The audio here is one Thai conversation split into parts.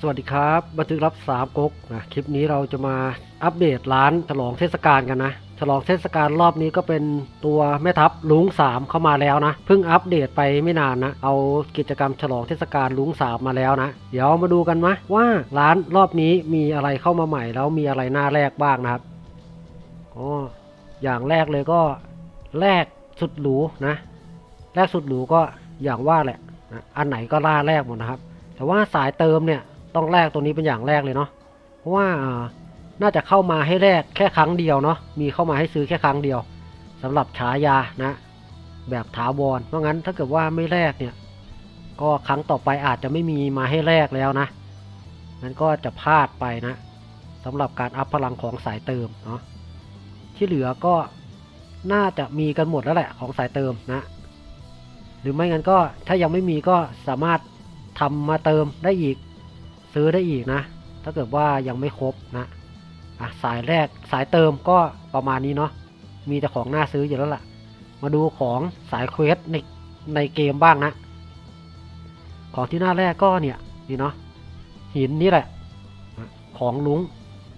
สวัสดีครับบันทึกรับสามก๊กนะคลิปนี้เราจะมาอัปเดตร้านฉลองเทศกาลกันนะ ฉลองเทศกาลรอบนี้ก็เป็นตัวแม่ทัพลุงสามเข้ามาแล้วนะเพิ่งอัปเดตไปไม่นานนะ เอากิจกรรมฉลองเทศกาลลุงสามมาแล้วนะ เดี๋ยวมาดูกันมะว่าร้านรอบนี้มีอะไรเข้ามาใหม่แล้วมีอะไรน่าแลกบ้างนะครับอ๋ออย่างแรกเลยก็แลกสุดหรูนะ แรกสุดหรูก็อย่างว่าแหละนะอันไหนก็ล่าแรกหมดนะครับ แต่ว่าสายเติมเนี่ย ต้องแลกตัวนี้เป็นอย่างแรกเลยเนาะเพราะว่าน่าจะเข้ามาให้แลกแค่ครั้งเดียวเนาะมีเข้ามาให้ซื้อแค่ครั้งเดียวสำหรับฉายานะ แบบถาวรเพราะงั้นถ้าเกิดว่าไม่แลกเนี่ย ก็ครั้งต่อไปอาจจะไม่มีมาให้แลกแล้วนะนั้นก็จะพลาดไปนะสำหรับการอัพพลังของสายเติมเนาะที่เหลือก็น่าจะมีกันหมดแล้วแหละของสายเติมนะ หรือไม่งั้นก็ถ้ายังไม่มีก็สามารถทำมาเติมได้อีก ซื้อได้อีกนะ ถ้าเกิดว่ายังไม่ครบนะอะสายแรกสายเติมก็ประมาณนี้เนาะมีแต่ของน่าซื้ออยู่แล้วล่ะ มาดูของสายเควสในในเกมบ้างนะ ของที่หน้าแรกก็เนี่ยนี่เนาะหินนี่แหละ ของลุง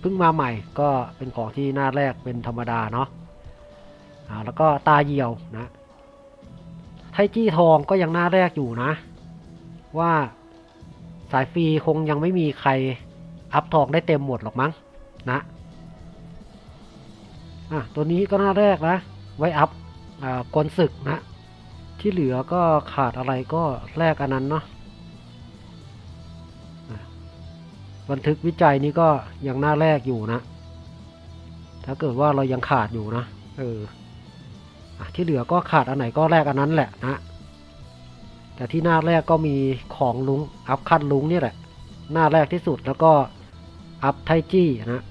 เพิ่งมาใหม่ก็เป็นของที่หน้าแรกเป็นธรรมดาเนาะอ่าแล้วก็ตาเหี่ยวนะไทจี้ทองก็ยังหน้าแรกอยู่นะ ว่า สายฟรีคงยังไม่มีใครอัพทองได้เต็มหมดหรอกมั้งนะอะตัวนี้ก็หน้าแรกนะ ไว้อัพอ่ากลศึกนะ ที่เหลือก็ขาดอะไรก็แลกอันนั้นเนาะบันทึกวิจัยนี้ก็ยังหน้าแรกอยู่นะ ถ้าเกิดว่าเรายังขาดอยู่นะ เออที่เหลือก็ขาดอันไหนก็แลกอันนั้นแหละนะ แต่ที่หน้าแรกก็มีของลุงอัพคันลุงเนี่ยแหละ หน้าแรกที่สุดแล้วก็อัพไทจี้นะ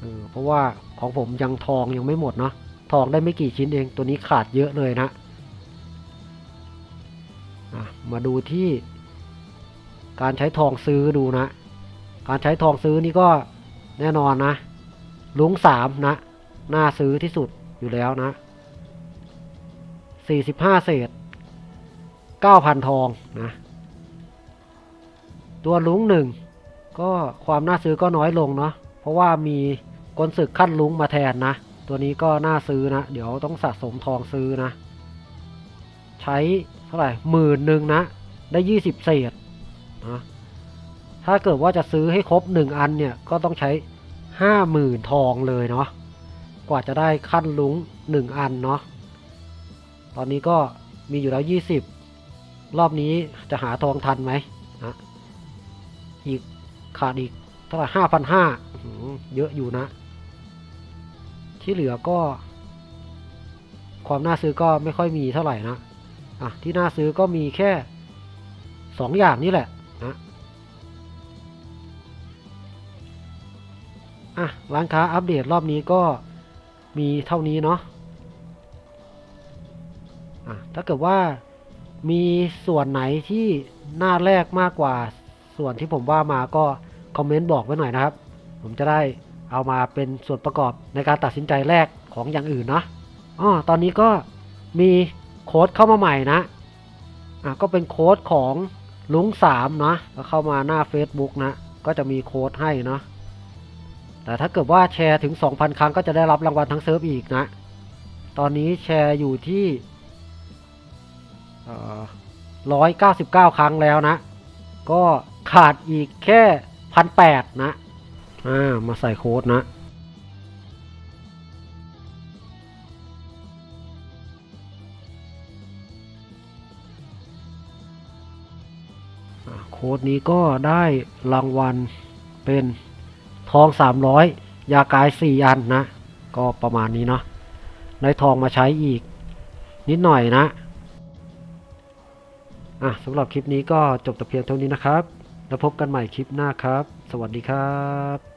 เออเพราะว่าของผมยังทองยังไม่หมดเนาะทองได้ไม่กี่ชิ้นเองตัวนี้ขาดเยอะเลยนะมาดูที่การใช้ทองซื้อดูนะ การใช้ทองซื้อนี่ก็แน่นอนนะ ลุงสามนะหน้าซื้อที่สุดอยู่แล้วนะสี่สิบห้าเศษ เก้าพันทองนะตัวลุงหนึ่งก็ความน่าซื้อก็น้อยลงเนาะเพราะว่ามีกลศึกขั้นลุงมาแทนนะ ตัวนี้ก็น่าซื้อนะ เดี๋ยวต้องสะสมทองซื้อนะ ใช้เท่าไหร่หมื่นหนึ่งนะ ได้ยี่สิบเศษนะถ้าเกิดว่าจะซื้อให้ครบหนึ่งอันเนี่ย ก็ต้องใช้ห้าหมื่นทองเลยเนาะกว่าจะได้ขั้นลุงหนึ่งอันเนาะตอนนี้ก็มีอยู่แล้วยี่สิบ รอบนี้จะหาทองทันไหมนะอีกขาดอีกเท่าไหร่ห้าพันห้าเยอะอยู่นะ ที่เหลือก็ ความน่าซื้อก็ไม่ค่อยมีเท่าไหร่นะอะที่น่าซื้อก็มีแค่สองอย่างนี่แหละนะอะร้านค้าอัปเดตรอบนี้ก็มีเท่านี้เนาะอะถ้าเกิดว่า มีส่วนไหนที่น่าแรกมากกว่าส่วนที่ผมว่ามาก็คอมเมนต์บอกไว้หน่อยนะครับ ผมจะได้เอามาเป็นส่วนประกอบในการตัดสินใจแรกของอย่างอื่นเนาะอ๋อตอนนี้ก็มีโค้ดเข้ามาใหม่นะอะก็เป็นโค้ดของลุงสามเนาะก็เข้ามาหน้า Facebook นะ ก็จะมีโค้ดให้เนาะแต่ถ้าเกิดว่าแชร์ถึง 2,000 ครั้งก็จะได้รับรางวัลทั้งเซิร์ฟอีกนะ ตอนนี้แชร์อยู่ที่ ร้อยเก้าสิบเก้าครั้งแล้วนะ ก็ขาดอีกแค่พันแปดนะอ่ามาใส่โค้ดนะอ่าโค้ดนี้ก็ได้รางวัลเป็นทอง 300 ยากาย 4 อันนะ ก็ประมาณนี้เนาะได้ทองมาใช้อีก นิดหน่อยนะ อะสำหรับคลิปนี้ก็จบแต่เพียงเท่านี้นะครับ แล้วพบกันใหม่คลิปหน้าครับ สวัสดีครับ